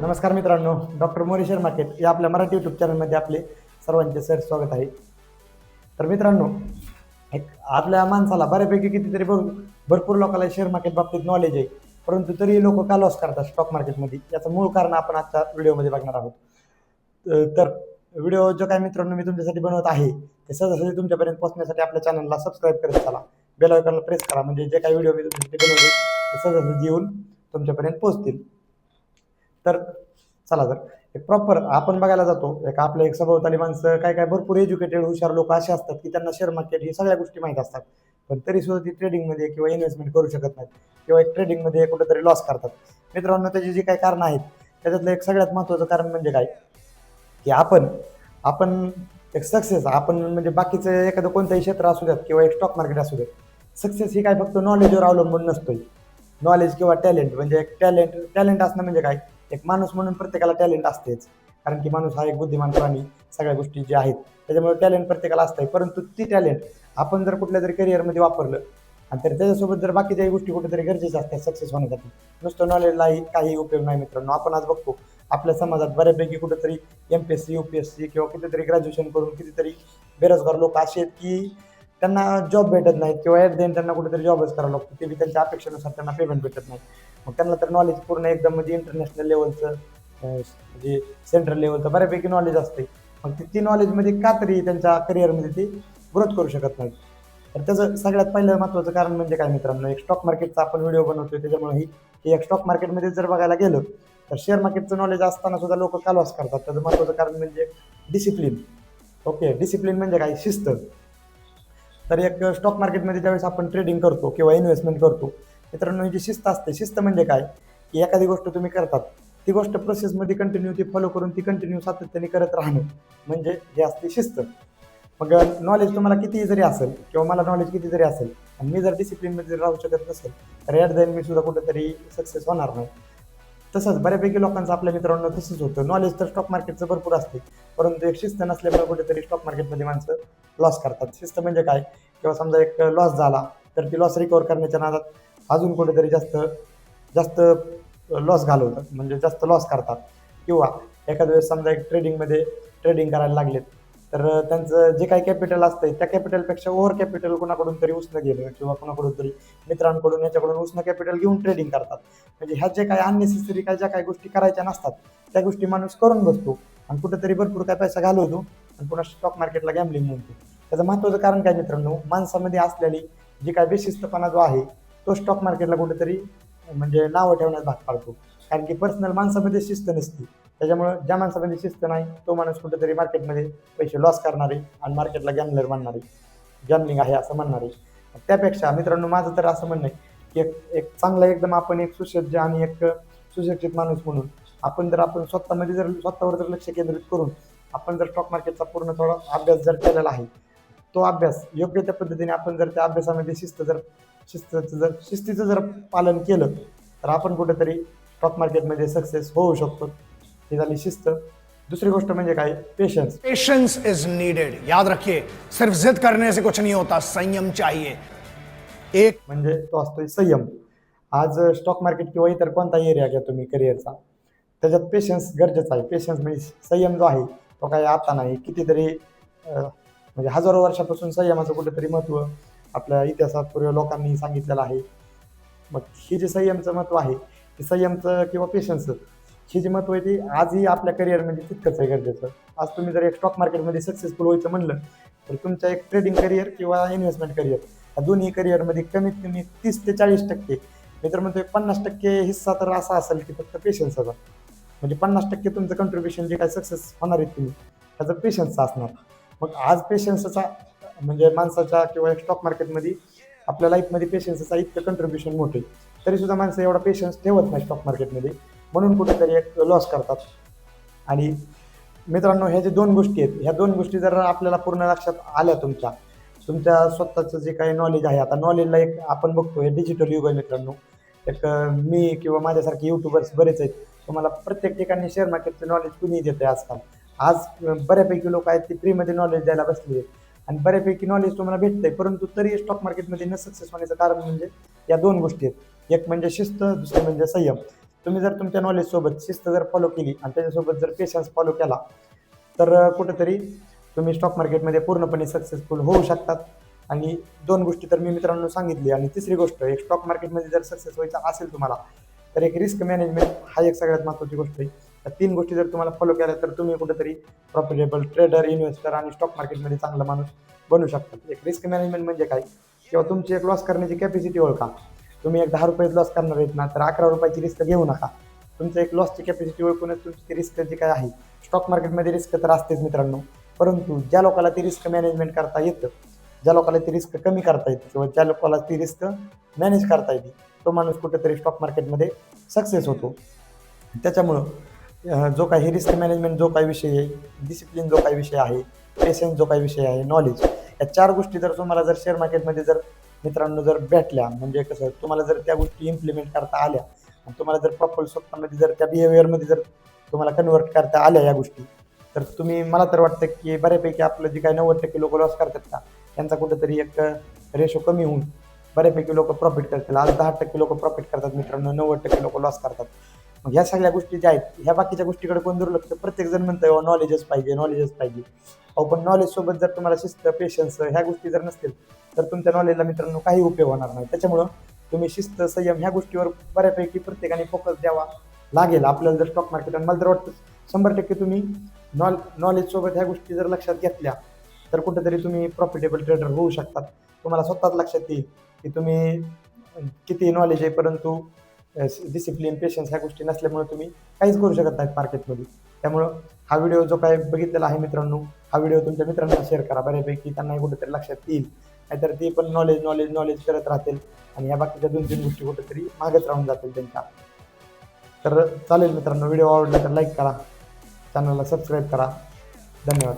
नमस्कार मित्रांनो doctor Moreshwar market या आपल्या मराठी यूट्यूब चॅनलमध्ये आपले सर्वांचे सर स्वागत आहे. तर मित्रांनो एक आपल्या माणसाला बऱ्यापैकी कितीतरी भर भरपूर लोकांना शेअर मार्केट बाबतीत नॉलेज आहे परंतु तरी लोक का लॉस करतात स्टॉक मार्केटमध्ये याचं मूळ कारण आपण आजच्या व्हिडिओमध्ये बघणार आहोत. तर व्हिडिओ जो काय मित्रांनो मी तुमच्यासाठी बनवत आहे ते सहजासहजी तुमच्यापर्यंत पोहोचण्यासाठी आपल्या चॅनलला सबस्क्राईब करत चला. बेल आयकॉनला प्रेस करा म्हणजे जे काही व्हिडिओ मी तुमच्यासाठी बनवले ते सहजासहजी येऊन तुमच्यापर्यंत पोहोचतील. तर चला तर एक प्रॉपर आपण बघायला जातो एक आपल्या एक सभोवताली माणसं काय काय भरपूर एज्युकेटेड हुशार लोक असे असतात की त्यांना शेअर मार्केट ही सगळ्या गोष्टी माहीत असतात. पण तरी सुद्धा ती ट्रेडिंगमध्ये किंवा इन्व्हेस्टमेंट करू शकत नाहीत किंवा एक ट्रेडिंगमध्ये कुठेतरी लॉस करतात. मित्रांनो त्याची जी काही कारणं आहेत त्याच्यातलं एक सगळ्यात महत्त्वाचं कारण म्हणजे काय? की आपण आपण एक सक्सेस आपण म्हणजे बाकीचं एखादं कोणतंही क्षेत्र असू द्यात किंवा एक स्टॉक मार्केट असू द्यात सक्सेस ही काय फक्त नॉलेजवर अवलंबून नसतोय. नॉलेज किंवा टॅलेंट म्हणजे एक टॅलेंट टॅलेंट असणं म्हणजे काय? एक माणूस म्हणून प्रत्येकाला टॅलेंट असतेच. कारण की माणूस हा एक बुद्धिमान प्राणी सगळ्या गोष्टी ज्या आहेत त्याच्यामुळे टॅलेंट प्रत्येकाला असतंय. परंतु ती टॅलेंट आपण जर कुठल्या तरी करिअरमध्ये वापरलं आणि तर त्याच्यासोबत जर बाकीच्याही गोष्टी कुठेतरी गरजेच्या असतात सक्सेस होण्यासाठी नुसतं नॉलेजलाही काही उपयोग नाही मित्रांनो. आपण आज बघतो आपल्या समाजात बऱ्यापैकी कुठेतरी M P S C U P S C किंवा कितीतरी ग्रॅज्युएशन करून कितीतरी बेरोजगार लोक असे आहेत की त्यांना जॉब भेटत नाही किंवा ॲट देन त्यांना कुठेतरी जॉबच करावा लागतो. ते बी त्यांच्या अपेक्षेनुसार त्यांना पेमेंट भेटत नाही मग त्यांना तर नॉलेज पूर्ण एकदम म्हणजे इंटरनॅशनल लेवलचं म्हणजे सेंट्रल लेवलचं बऱ्यापैकी नॉलेज असते. मग ती ती नॉलेजमध्ये का तरी त्यांच्या करिअरमध्ये ते ग्रोथ करू शकत नाही तर त्याचं सगळ्यात पहिलं महत्त्वाचं कारण म्हणजे काय मित्रांनो? एक स्टॉक मार्केटचा आपण व्हिडिओ बनवतोय त्याच्यामुळे ही एक स्टॉक मार्केटमध्ये जर बघायला गेलं तर शेअर मार्केटचं नॉलेज असताना सुद्धा लोक कालवास करतात. त्याचं महत्त्वाचं कारण म्हणजे डिसिप्लिन ओके डिसिप्लिन म्हणजे काय? शिस्त. तर एक स्टॉक मार्केटमध्ये ज्यावेळेस आपण ट्रेडिंग करतो किंवा इन्व्हेस्टमेंट करतो मित्रांनो ही जी शिस्त असते शिस्त म्हणजे काय? की एखादी गोष्ट तुम्ही करतात ती गोष्ट प्रोसेसमध्ये कंटिन्यू ती फॉलो करून ती कंटिन्यू सातत्याने करत राहणं म्हणजे हे असते शिस्त. मग नॉलेज तुम्हाला किती जरी असेल किंवा मला नॉलेज किती जरी असेल आणि मी जर डिसिप्लिनमध्ये जर राहू शकत नसेल तर ॲट देन मी सुद्धा कुठेतरी सक्सेस होणार नाही. तसंच बऱ्यापैकी लोकांचं आपल्या मित्रांनो तसंच होतं. नॉलेज तर स्टॉक मार्केटचं भरपूर असते परंतु एक शिस्त नसल्यामुळे कुठेतरी स्टॉक मार्केटमध्ये माणसं लॉस करतात. शिस्त म्हणजे काय? किंवा समजा एक लॉस झाला तर ती लॉस रिकवर करण्याच्या नादात अजून कुठेतरी जास्त जास्त लॉस घालवतात म्हणजे जास्त लॉस करतात. किंवा एखाद्या वेळेस समजा एक ट्रेडिंगमध्ये ट्रेडिंग करायला लागलेत तर त्यांचं जे काही कॅपिटल असतं त्या कॅपिटलपेक्षा ओव्हर कॅपिटल कुणाकडून तरी उसणं गेलं किंवा कुणाकडून तरी मित्रांकडून याच्याकडून उसणं कॅपिटल घेऊन ट्रेडिंग करतात. म्हणजे ह्या जे काही अननेसेसरी काही ज्या काही गोष्टी करायच्या नसतात त्या गोष्टी माणूस करून बसतो आणि कुठेतरी भरपूर काय पैसा घालवतो आणि पुन्हा स्टॉक मार्केटला गॅमलिंग म्हणतो. त्याचं महत्त्वाचं कारण काय मित्रांनो? माणसामध्ये असलेली जी काय बेशिस्तपणा जो आहे तो स्टॉक मार्केटला कुठेतरी म्हणजे नावं ठेवण्यास भाग पाडतो. कारण की पर्सनल माणसामध्ये शिस्त नसते. त्याच्यामुळं ज्या माणसामध्ये शिस्त नाही तो माणूस कुठेतरी मार्केटमध्ये पैसे लॉस करणारे आणि मार्केटला गॅमलर म्हणणारे गॅमलिंग आहे असं म्हणणारे. त्यापेक्षा मित्रांनो माझं तर असं म्हणणं आहे की एक एक चांगला एकदम आपण एक सुसज्ज आणि एक सुशिक्षित माणूस म्हणून आपण जर आपण स्वतःमध्ये जर स्वतःवर जर लक्ष केंद्रित करून आपण जर स्टॉक मार्केटचा पूर्ण थोडा अभ्यास जर केलेला आहे तो अभ्यास योग्य त्या पद्धतीने आपण जर त्या अभ्यासामध्ये शिस्त जर शिस्तचं जर शिस्तीचं जर पालन केलं तर आपण कुठेतरी स्टॉक मार्केटमध्ये सक्सेस होऊ शकतो. ही झाली शिस्त. दुसरी गोष्ट म्हणजे काय? पेशन्स पेशेंस इज नीडेड याद रखिए सिर्फ जिद करने से कुछ नहीं होता संयम चाहिए। एक म्हणजे तो असतोय संयम. आज स्टॉक मार्केट किंवा इतर कोणताही एरिया घ्या तुम्ही करिअरचा त्याच्यात पेशन्स गरजेचं आहे. पेशन्स म्हणजे संयम जो आहे तो काही आता नाही. कितीतरी म्हणजे हजारो वर्षापासून संयमाचं कुठेतरी महत्त्व आपल्या इतिहासात पूर्व लोकांनी सांगितलेलं आहे. मग हे जे संयमचं महत्त्व आहे ते संयमचं किंवा पेशन्सचं ही जी महत्त्व आहे ती आजही आपल्या करिअरमध्ये तितकंच आहे गरजेचं. आज तुम्ही जर एक स्टॉक मार्केटमध्ये सक्सेसफुल व्हायचं म्हणलं तर तुमच्या एक ट्रेडिंग करिअर किंवा इन्व्हेस्टमेंट करिअर या दोन्ही करिअरमध्ये कमीत कमी तीस ते चाळीस टक्के मी तर म्हणतो पन्नास टक्के हिस्सा तर असा असेल की फक्त पेशन्सचा म्हणजे पन्नास टक्के तुमचं कंट्रीब्युशन जे काय सक्सेस होणार आहे तुम्ही त्याचं पेशन्सचं असणार. मग आज पेशन्सचा म्हणजे माणसाच्या किंवा स्टॉक मार्केटमध्ये आपल्या लाईफमध्ये पेशन्सचा इतकं कंट्रीब्युशन मोठं. आहे तरीसुद्धा माणसं एवढा पेशन्स ठेवत नाही स्टॉक मार्केटमध्ये म्हणून कुठेतरी एक लॉस करतात. आणि मित्रांनो ह्या जे दोन गोष्टी आहेत ह्या दोन गोष्टी जर आपल्याला पूर्ण लक्षात आल्या तुमच्या तुमच्या स्वतःचं जे काही नॉलेज आहे आता नॉलेजला एक आपण बघतो हे डिजिटल युग आहे मित्रांनो. एक मी किंवा माझ्यासारखे युट्यूबर्स बरेच आहेत. तुम्हाला प्रत्येक ठिकाणी शेअर मार्केटचं नॉलेज कुणी देते आजकाल. आज बऱ्यापैकी लोक आहेत ते फ्रीमध्ये नॉलेज द्यायला बसले आहेत. आणि बऱ्यापैकी नॉलेज तुम्हाला भेटतंय परंतु तरी स्टॉक मार्केटमध्ये न सक्सेस होण्याचं कारण म्हणजे या दोन गोष्टी आहेत. एक म्हणजे शिस्त दुसरं म्हणजे संयम. तुम्ही जर तुमच्या नॉलेजसोबत शिस्त जर फॉलो केली आणि त्याच्यासोबत जर पेशन्स फॉलो केला तर कुठंतरी कुठेतरी तुम्ही स्टॉक मार्केटमध्ये पूर्णपणे सक्सेसफुल होऊ शकतात. आणि दोन गोष्टी तर मी मित्रांनो सांगितली. आणि तिसरी गोष्ट एक स्टॉक मार्केटमध्ये जर सक्सेस व्हायचं असेल तुम्हाला तर एक रिस्क मॅनेजमेंट हा एक सगळ्यात महत्त्वाची गोष्ट आहे. या तीन गोष्टी जर तुम्हाला फॉलो केल्या तर तुम्ही कुठेतरी प्रॉफिटेबल ट्रेडर इन्व्हेस्टर आणि स्टॉक मार्केटमध्ये चांगला माणूस बनू शकता. एक रिस्क मॅनेजमेंट म्हणजे काय? किंवा तुमची एक लॉस करण्याची कॅपॅसिटी ओळखा. तुम्ही एक दहा रुपयात लॉस करणार आहेत ना तर अकरा रुपयाची रिस्क घेऊ नका. तुमचं एक लॉसची कॅपॅसिटी ओळखूनच तुमची रिस्क जी काय आहे स्टॉक मार्केटमध्ये रिस्क तर असतेच मित्रांनो. परंतु ज्या लोकांना ती रिस्क मॅनेजमेंट करता येतं ज्या लोकांना ती रिस्क कमी करता येते किंवा ज्या लोकांना ती रिस्क मॅनेज करता येते तो माणूस कुठेतरी स्टॉक मार्केटमध्ये सक्सेस होतो. त्याच्यामुळं जो काही रिस्क मॅनेजमेंट जो काही विषय आहे डिसिप्लिन जो काही विषय आहे पेशन्स जो काही विषय आहे नॉलेज या चार गोष्टी जर तुम्हाला जर शेअर मार्केटमध्ये जर मित्रांनो जर भेटल्या म्हणजे कसं तुम्हाला जर त्या गोष्टी इम्प्लिमेंट करता आल्या आणि तुम्हाला जर प्रॉपर स्वतःमध्ये जर त्या बिहेवियरमध्ये जर तुम्हाला कन्वर्ट करता आल्या या गोष्टी तर तुम्ही मला तर वाटतं की बऱ्यापैकी आपलं जे काही नव्वद टक्के लोक लॉस करतात का त्यांचा कुठेतरी एक रेशो कमी होऊन बऱ्यापैकी लोक प्रॉफिट करतील. आज दहा टक्के लोक प्रॉफिट करतात मित्रांनो नव्वद टक्के लोक लॉस करतात. मग ह्या सगळ्या गोष्टी ज्या आहेत ह्या बाकीच्या गोष्टीकडे कोण दुर्लक्ष प्रत्येक जण म्हणतं नॉलेजच पाहिजे नॉलेजच पाहिजे. अहो पण नॉलेज सोबत जर तुम्हाला शिस्त पेशन्स ह्या गोष्टी जर नसतील तर तुमच्या नॉलेजला मित्रांनो काही उपयोग होणार नाही. त्याच्यामुळं तुम्ही शिस्त संयम ह्या गोष्टीवर बऱ्यापैकी प्रत्येकाने फोकस द्यावा लागेल. आपल्याला जर स्टॉक मार्केट आणि मला तर वाटतं शंभर टक्के तुम्ही नॉल नॉलेजसोबत ह्या गोष्टी जर लक्षात घेतल्या तर कुठेतरी तुम्ही प्रॉफिटेबल ट्रेडर होऊ शकतात. तुम्हाला स्वतःच लक्षात येईल की तुम्ही किती नॉलेज आहे परंतु डिसिप्लिन पेशन्स ह्या गोष्टी नसल्यामुळे तुम्ही काहीच करू शकत नाहीत मार्केटमध्ये त्यामुळं हा व्हिडिओ जो काय बघितलेला आहे मित्रांनो हा व्हिडिओ तुमच्या मित्रांना शेअर करा. बऱ्यापैकी त्यांनाही कुठेतरी लक्षात येईल. नाहीतर ते पण नॉलेज नॉलेज नॉलेज करत राहतील आणि या बाकीच्या दोन तीन गोष्टी कुठेतरी मागच राहून जातील त्यांच्या. तर चालेल मित्रांनो व्हिडिओ आवडला तर लाईक करा. चॅनलला सबस्क्राईब करा. धन्यवाद.